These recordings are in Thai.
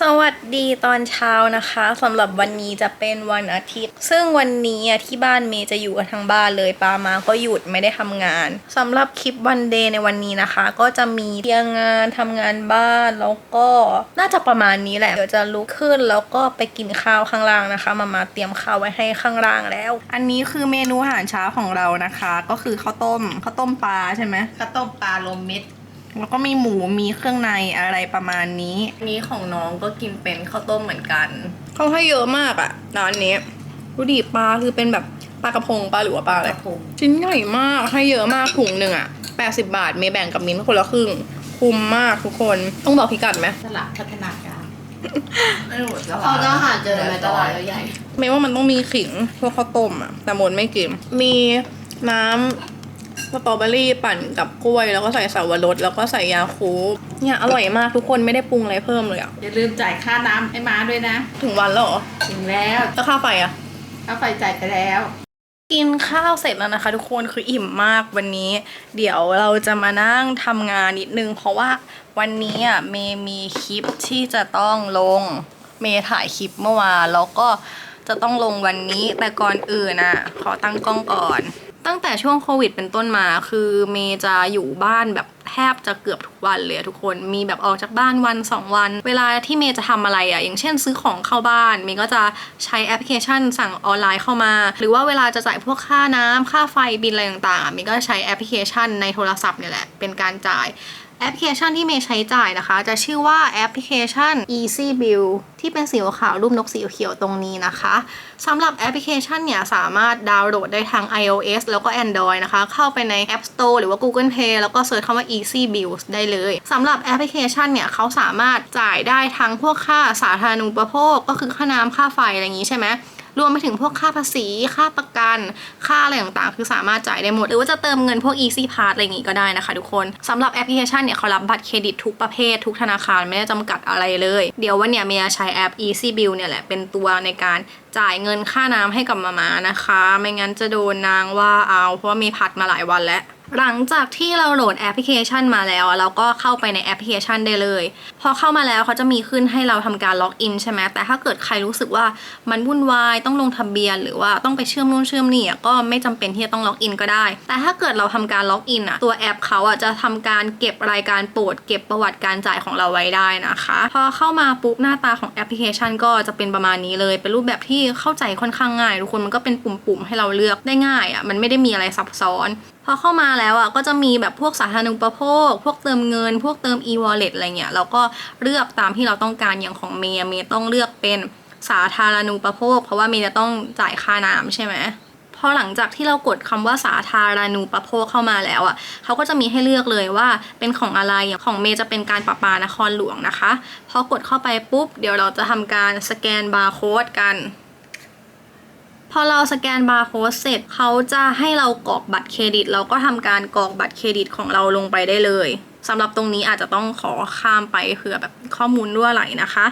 สวัสดีตอนเช้านะคะสำหรับวันนี้จะเป็นวันอาทิตย์ ซึ่งวันนี้อะที่บ้านเมย์จะอยู่กันทั้งบ้านเลยปามาก็หยุดไม่ได้ทำงานสำหรับคลิปวันเดย์ในวันนี้นะคะ ก็จะมีเตรียงงานทำงานบ้านแล้วก็น่าจะประมาณนี้แหละเดี๋ยวจะลุกขึ้นแล้วก็ไปกินข้าวข้างล่างนะคะ มามาเตรียมข้าวไว้ให้ข้างล่างแล้ว อันนี้คือเมนูอาหารเช้าของเรานะคะ ก็คือข้าวต้มข้าวต้มปลาใช่ไหมข้าวต้มปลาลมเม็ด แล้วก็มีหมูมีเครื่องในอะไรประมาณนี้อันนี้ของน้องก็กินเป็นข้าวต้มเหมือนกันเขาให้เยอะมากอะร้านนี้ดูดิปลาคือเป็นแบบปลากระพงปลาหรือว่าปลาอะไรกระพงชิ้นใหญ่มากให้เยอะมากถุงหนึ่งอะ80บาทเมย์แบ่งกับมิ้นท์คนละครึ่งคุ้มมากทุกคนต้องบอกพิกัดไหมตลาดพัฒนาการไม่รู้ตลาดเขาจะหาเจอในตลาดใหญ่เมย์ว่ามันต้องมีขิงพวกข้าวต้มอะแต่มนไม่กินมีน้ำ สตรอเบอรี่ปั่นกับกล้วย แล้วก็ใส่สาวรสแล้วก็ใส่ยาคูเนี่ยอร่อยมากทุกคนไม่ได้ปรุงอะไรเพิ่มเลยอะอย่าลืมจ่ายค่าน้ำให้ม้าด้วยนะ ถึงวันแล้วเหรอถึงแล้วแล้วค่าไฟอะค่าไฟจ่ายไปแล้ว กินข้าวเสร็จแล้วนะคะ ทุกคนคืออิ่มมากวันนี้ เดี๋ยวเราจะมานั่งทำงานนิดนึง เพราะว่าวันนี้อะเมย์มีคลิปที่จะต้องลงเมย์ถ่ายคลิปเมื่อวานแล้วก็จะต้องลงวันนี้แต่ก่อนอื่นอะขอตั้งกล้องก่อน ตั้งแต่ช่วงโควิดเป็นต้นมา คือเมย์จะอยู่บ้านแบบแทบจะเกือบทุกวันเลยอะทุกคนมีแบบออกจากบ้านวันสองวัน เวลาที่เมย์จะทำอะไรอะอย่างเช่นซื้อของเข้าบ้านเมย์ก็จะใช้แอปพลิเคชันสั่งออนไลน์เข้ามา หรือว่าเวลาจะจ่ายพวกค่าน้ำค่าไฟบินอะไรต่างๆเมย์ก็ใช้แอปพลิเคชันในโทรศัพท์เนี่ยแหละเป็นการจ่าย แอปพลิเคชันที่เมย์ใช้จ่ายนะคะ จะชื่อว่าแอปพลิเคชัน Easy Bill ที่เป็นสีขาวรูปนกสีเขียวตรงนี้นะคะสำหรับแอปพลิเคชันเนี่ยสามารถดาวน์โหลดได้ทั้ง iOS แล้วก็ Android นะคะ เข้าไปใน App Store หรือว่า Google Play แล้วก็เสิร์ชคำว่า Easy Bills ได้เลยสำหรับแอปพลิเคชันเนี่ยเขาสามารถจ่ายได้ทั้งพวกค่าสาธารณูปโภค ก็คือค่าน้ำค่าไฟอะไรอย่างนี้ใช่ไหม รวมไปถึงพวกค่าภาษี ค่าประกันค่าอะไรต่างๆ คือสามารถจ่ายได้หมด หรือว่าจะเติมเงินพวก Easy Pass อะไรอย่างงี้ก็ได้นะคะทุกคนสำหรับแอปพลิเคชันเนี่ยเขารับบัตรเครดิตทุกประเภททุกธนาคารไม่ได้จำกัดอะไรเลย เดี๋ยววันเนี้ยเมียใช้แอป Easy Bill เนี่ยแหละเป็นตัวในการจ่ายเงินค่าน้ำให้กับมามานะคะ ไม่งั้นจะโดนนางว่าเอาเพราะว่ามีพัดมาหลายวันแล้ว หลังจากที่เราโหลดแอปพลิเคชันมาแล้ว เราก็เข้าไปในแอปพลิเคชันได้เลย พอเข้ามาแล้วเขาจะมีขึ้นให้เราทำการล็อกอินใช่ไหมแต่ถ้าเกิดใครรู้สึกว่ามันวุ่นวายต้องลงทะเบียน หรือว่าต้องไปเชื่อมนู่นเชื่อมนี่ก็ไม่จำเป็นที่จะต้องล็อกอินก็ได้ แต่ถ้าเกิดเราทำการล็อกอินอะตัวแอปเขาอะจะทำการเก็บรายการโปรดเก็บประวัติการจ่ายของเราไว้ได้นะคะ พอเข้ามาปุ๊บหน้าตาของแอปพลิเคชันก็จะเป็นประมาณนี้เลย เป็นรูปแบบที่เข้าใจค่อนข้างง่ายทุกคนมันก็เป็นปุ่มๆให้เราเลือกได้ง่ายอะมันไม่ได้มีอะไรซับซ้อน อเข้ามาแล้วอะก็จะมีแบบพวกสาธารณูปโภค พวกเติมเงิน พวกเติม e-wallet อะไรเงี้ยเราก็เลือกตามที่เราต้องการอย่างของเมย์เมย์ต้องเลือกเป็นสาธารณูปโภค เพราะว่าเมย์จะต้องจ่ายค่าน้ำใช่ไหมพอหลังจากที่เรากดคำว่าสาธารณูปโภคเข้ามาแล้วอะเขาก็จะมีให้เลือกเลยว่าเป็นของอะไรอย่างของเมย์จะเป็นการประปานครหลวงนะคะ พอกดเข้าไปปุ๊บ เดี๋ยวเราจะทำการสแกนบาร์โค้ดกัน อเราสแกนบาร์โค้ดเสร็จเขาจะให้เรากรอกบัตรเครดิต เราก็ทำการกรอกบัตรเครดิตของเราลงไปได้เลยสำหรับตรงนี้อาจจะต้องขอข้ามไปเผื่อแบบข้อมูลรั่วไหลนะคะ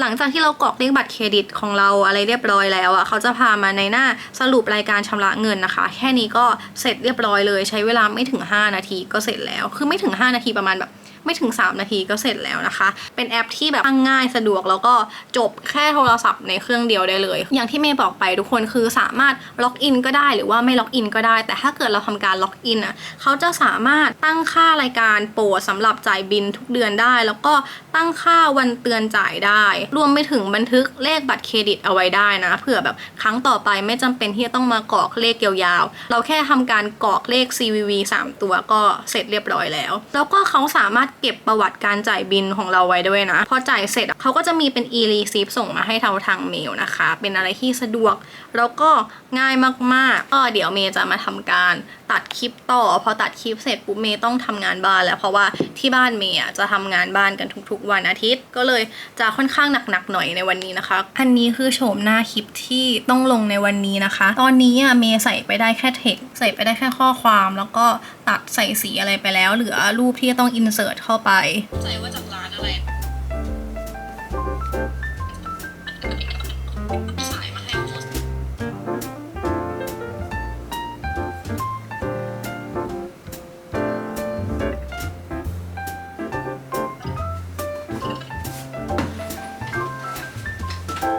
หลังจากที่เรากรอกเลขบัตรเครดิตของเราอะไรเรียบร้อยแล้วอะเขาจะพามาในหน้าสรุปรายการชำระเงินนะคะ แค่นี้ก็เสร็จเรียบร้อยเลย ใช้เวลาไม่ถึง 5 นาทีก็เสร็จแล้ว คือไม่ถึง 5 นาทีประมาณแบบ ไม่ถึง 3 นาทีก็เสร็จแล้วนะคะ เป็นแอปที่แบบตั้งง่ายสะดวกแล้วก็จบแค่โทรศัพท์ในเครื่องเดียวได้เลย อย่างที่เมย์บอกไปทุกคนคือสามารถล็อกอินก็ได้หรือว่าไม่ล็อกอินก็ได้ แต่ถ้าเกิดเราทำการล็อกอินอะเขาจะสามารถตั้งค่ารายการโปรดสำหรับจ่ายบินทุกเดือนได้ แล้วก็ตั้งค่าวันเตือนจ่ายได้ รวมไปถึงบันทึกเลขบัตรเครดิตเอาไว้ได้นะเผื่อแบบครั้งต่อไปไม่จำเป็นที่จะต้องมากรอกเลขยาวๆ เราแค่ทำการกรอกเลข CVV 3 ตัวก็เสร็จเรียบร้อยแล้ว แล้วก็เขาสามารถเก็บประวัติการจ่ายบินของเราไว้ด้วยนะ พอจ่ายเสร็จเขาก็จะมีเป็น e-receipt ส่งมาให้เราทางเมลนะคะ เป็นอะไรที่สะดวก แล้วก็ง่ายมากๆก็เดี๋ยวเมย์จะมาทำการตัดคลิปต่อ พอตัดคลิปเสร็จปุ๊บเมย์ต้องทำงานบ้านแล้วเพราะว่าที่บ้านเมย์จะทำงานบ้านกันทุกๆ วันอาทิตย์ ก็เลยจะค่อนข้างหนักๆหน่อยในวันนี้นะคะ อันนี้คือโฉมหน้าคลิปที่ต้องลงในวันนี้นะคะ ตอนนี้อะเมย์ใส่ไปได้แค่เทคใส่ไปได้แค่ข้อความแล้วก็ ตัดใส่สีอะไรไปแล้ว เหลือรูปที่จะต้องอินเสิร์ตเข้าไป ใส่ว่าจากร้านอะไรสายมาให้หมด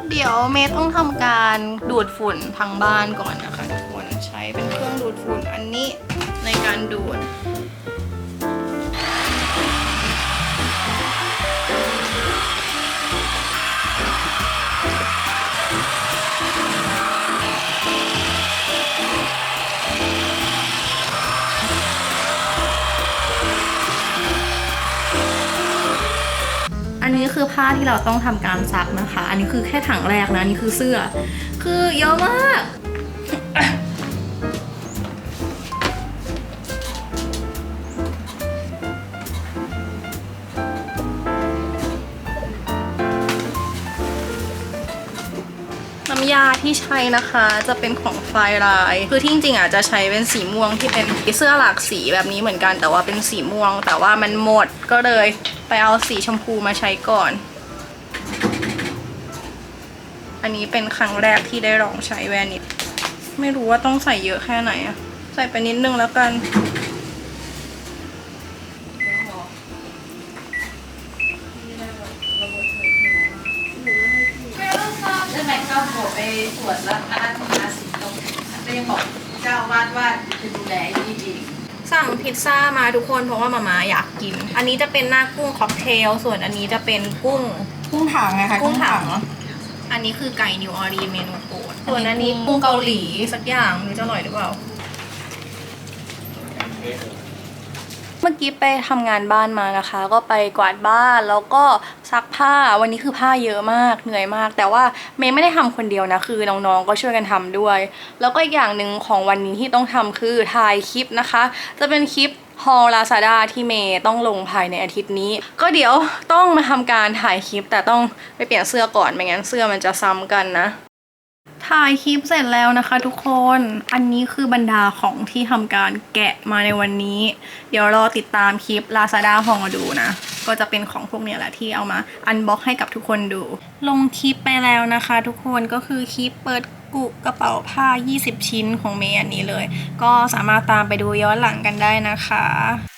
อดี๋ยวเมย์ต้องทำการดูดฝุ่นทั้งบ้านก่อนนะคะทุกคนใช้เป็นเครื่องดูดฝุ่นอันนี้ใน การดูดอันนี้คือผ้าที่เราต้องทำการซักนะคะ อันนี้คือแค่ถังแรกนะ อันนี่คือเสื้อ คือเยอะมาก ยาที่ใช้นะคะ จะเป็นของไฟลาย คือที่จริงๆอะจะใช้เป็นสีม่วงที่เป็นเสื้อหลากสีแบบนี้เหมือนกัน แต่ว่าเป็นสีม่วง แต่ว่ามันหมดก็เลยไปเอาสีชมพูมาใช้ก่อน อันนี้เป็นครั้งแรกที่ได้ลองใช้แวนิตไม่รู้ว่าต้องใส่เยอะแค่ไหนอะใส่ไปนิดนึงแล้วกัน แล้วแม่ก็บอกไปตรวจแล้วอาราธนาสิตรงก็ยังบอกเจ้าอาวาดว่าจะดูแลดีดีสั่งพิซซ่ามาทุกคนเพราะว่ามามาอยากกิน อันนี้จะเป็นหน้ากุ้งค็อกเทล ส่วนอันนี้จะเป็นกุ้ง กุ้งถังไงคะกุ้งถัง อันนี้คือไก่นิวออรีเมนูโปรดส่วนอันนี้กุ้งเกาหลีสักอย่างไม่รู้จะอร่อยหรือเปล่าเมื่อกี้ไปทำงานบ้านมานะคะ ก็ไปกวาดบ้านแล้วก็ซักผ้าวันนี้คือผ้าเยอะมากเหนื่อยมาก แต่ว่าเมย์ไม่ได้ทำคนเดียวนะคือน้องๆก็ช่วยกันทำด้วย แล้วก็อีกอย่างหนึ่งของวันนี้ที่ต้องทำคือถ่ายคลิปนะคะ จะเป็นคลิปฮอลลาซาดาที่เมย์ต้องลงภายในอาทิตย์นี้ ก็เดี๋ยวต้องมาทำการถ่ายคลิปแต่ต้องไปเปลี่ยนเสื้อก่อนไม่งั้นเสื้อมันจะซ้ำกันนะ ถ่ายคลิปเสร็จแล้วนะคะทุกคน อันนี้คือบรรดาของที่ทำการแกะมาในวันนี้ เดี๋ยวรอติดตามคลิป Lazada ฮองดูนะ ก็จะเป็นของพวกเนี้ยแหละที่เอามาอันบ็อกให้กับทุกคนดู ลงคลิปไปแล้วนะคะ ทุกคนก็คือคลิปเปิดกุกระเป๋าผ้า 20 ชิ้นของเมย์อันนี้เลย ก็สามารถตามไปดูย้อนหลังกันได้นะคะ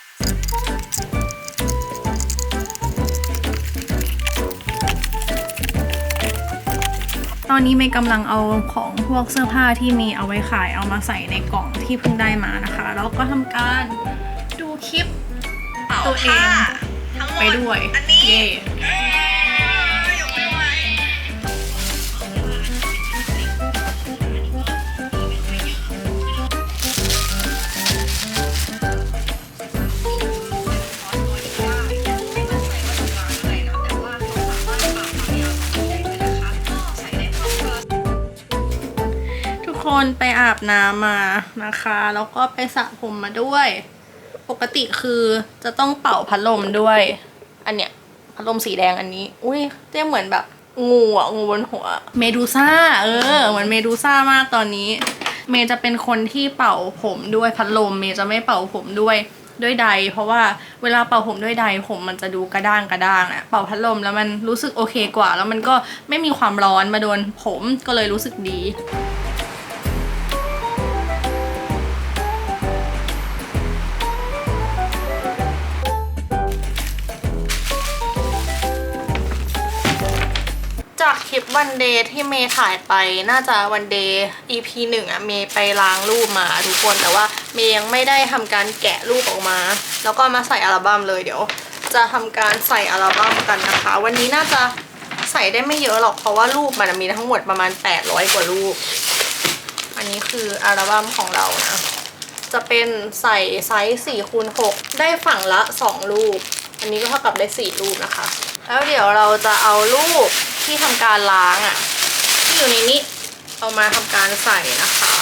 ตอนนี้เมย์กำลังเอาของพวกเสื้อผ้าที่มีเอาไว้ขายเอามาใส่ในกล่องที่เพิ่งได้มานะคะ แล้วก็ทำการดูคลิปตัวเองไปด้วยเย่ คนไปอาบน้ำมานะคะ แล้วก็ไปสระผมมาด้วย ปกติคือจะต้องเป่าพัดลมด้วย อันเนี้ยพัดลมสีแดงอันนี้ อุ้ยเจ๊เหมือนแบบงูอะงูบนหัว เมดูซ่า เออเหมือนเมดูซ่ามากตอนนี้ เมย์จะเป็นคนที่เป่าผมด้วยพัดลม เมย์จะไม่เป่าผมด้วยด้วยใด เพราะว่าเวลาเป่าผมด้วยใดผมมันจะดูกระด้างกระด้างอะเป่าพัดลมแล้วมันรู้สึกโอเคกว่า แล้วมันก็ไม่มีความร้อนมาโดนผมก็เลยรู้สึกดี จากคลิปวันเดย์ที่เมย์ถ่ายไปน่าจะวันเดย์ EP หนึ่งอะเมย์ไปล้างรูปมาทุกคนแต่ว่าเมย์ยังไม่ได้ทำการแกะรูปออกมา แล้วก็มาใส่อัลบั้มเลยเดี๋ยว จะทำการใส่อัลบั้มกันนะคะ วันนี้น่าจะใส่ได้ไม่เยอะหรอกเพราะว่ารูปมันมีทั้งหมดประมาณ 800 กว่ารูป อันนี้คืออัลบั้มของเรานะ จะเป็นใส่ไซส์4คูณ6ได้ฝั่งละ 2 รูป อันนี้ก็เท่ากับได้ 4 รูปนะคะ แล้วเดี๋ยวเราจะเอารูปที่ทำการล้างอะ่ะ ที่อยู่ในนี้เอามาทำการใส่นะคะ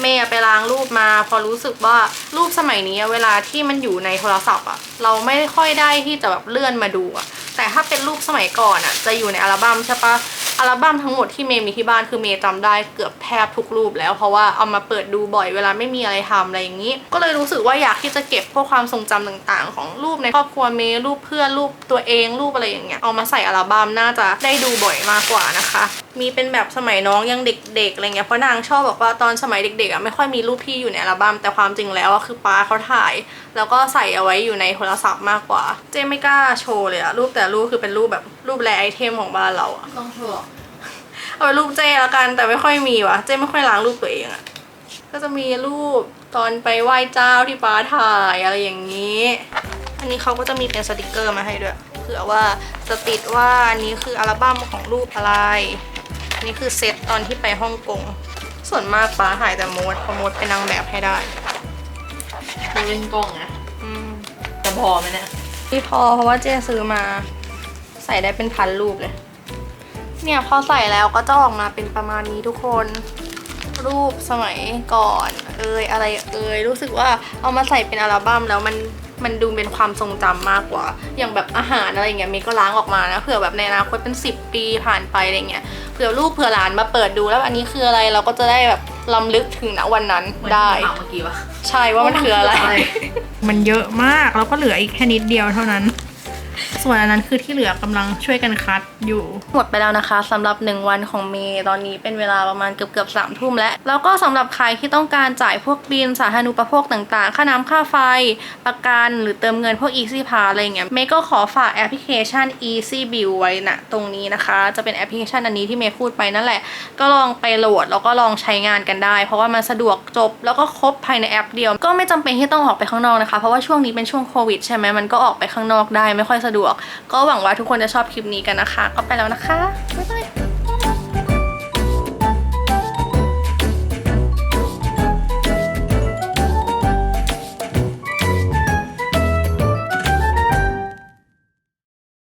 เมย์ไปล้างรูปมา พอรู้สึกว่ารูปสมัยนี้เวลาที่มันอยู่ในโทรศัพท์อะเราไม่ค่อยได้ที่จะแบบเลื่อนมาดูอะแต่ถ้าเป็นรูปสมัยก่อนอะจะอยู่ในอัลบั้มใช่ปะ อัลบั้มทั้งหมดที่เมย์มีที่บ้านคือเมย์จำได้เกือบแทบทุกรูปแล้วเพราะว่าเอามาเปิดดูบ่อยเวลาไม่มีอะไรทำอะไรอย่างนี้ ก็เลยรู้สึกว่าอยากที่จะเก็บพวกความทรงจำต่างๆ ของรูปในครอบครัวเมย์รูปเพื่อนรูปตัวเองรูปอะไรอย่างเงี้ยเอามาใส่อัลบั้มน่าจะได้ดูบ่อยมากกว่านะคะ มีเป็นแบบสมัยน้องยังเด็กๆอะไรเงี้ยเพราะนางชอบบอกว่าตอนสมัยเด็กๆอะไม่ค่อยมีรูปพี่อยู่ในอัลบั้มแต่ความจริงแล้วอะคือป้าเขาถ่าย แล้วก็ใส่เอาไว้อยู่ในโทรศัพท์มากกว่า เจไม่กล้าโชว์เลยอะรูปแต่รูปคือเป็นรูปแบบรูปแรไอเทมของบ้านเราอะต้องโชว์ เอาเป็นรูปเจ้แล้วกัน แต่ไม่ค่อยมีว่ะ เจ้ไม่ค่อยล้างรูปตัวเองอะก็จะมีรูปตอนไปไหว้เจ้าที่ป้าถ่ายอะไรอย่างนี้ อันนี้เขาก็จะมีเป็นสติกเกอร์มาให้ด้วยเผื่อว่าจะติดว่าอันนี้คืออัลบั้มของรูปอะไร อันนี้คือเซตตอนที่ไปฮ่องกง ส่วนมากป้าถ่ายแต่โมดเพราะโมดเป็นนางแบบให้ได้ดูเล่นกล้องนะอืมจะพอไหมเนี่ย ที่พอเพราะว่าเจ๊ซื้อมา ใส่ได้เป็นพันรูปเลย เนี่ยพอใส่แล้วก็จะออกมาเป็นประมาณนี้ทุกคน รูปสมัยก่อน เอยอะไรเอยรู้สึกว่าเอามาใส่เป็นอัลบั้มแล้วมันมันดูเป็นความทรงจำมากกว่า อย่างแบบอาหารอะไรเงี้ยเมย์ก็ล้างออกมานะเผื่อแบบในอนาคตเป็น 10 ปีผ่านไปอะไรเงี้ยเผื่อลูกเผื่อหลานมาเปิดดูแล้วอันนี้คืออะไรเราก็จะได้แบบลำลึกถึงณวันนั้นเหมือนได้ที่ถามเมื่อกี้วะใช่ว่ามันคืออะไรว่ามันคืออะไร มันเยอะมากแล้วก็เหลืออีกแค่นิดเดียวเท่านั้น ส่วนอันนั้นคือที่เหลือกำลังช่วยกันคัดอยู่ หมดไปแล้วนะคะสำหรับ 1 วันของเมย์ตอนนี้เป็นเวลาประมาณเกือบเกือบสามทุ่มแล้ว แล้วก็สำหรับใครที่ต้องการจ่ายพวกบินสาธารณูปโภคต่างๆ ค่าน้ำค่าไฟ ประกันหรือเติมเงินพวก Easy Pass อะไรเงี้ยเมย์ก็ขอฝากแอปพลิเคชัน Easy Bill ไว้นะตรงนี้นะคะ จะเป็นแอปพลิเคชันอันนี้ที่เมย์พูดไปนั่นแหละ ก็ลองไปโหลดแล้วก็ลองใช้งานกันได้ เพราะว่ามันสะดวกจบแล้วก็ครบภายในแอปเดียว ก็ไม่จำเป็นที่ต้องออกไปข้างนอกนะคะ เพราะว่าช่วงนี้เป็นช่วงโควิดใช่ไหมมันก็ออกไปข้างนอกได้ไม่ค่อยสะดวกก็หวังว่าทุกคนจะชอบคลิปนี้กันนะคะ ก็ไปแล้วนะคะบ๊ายบาย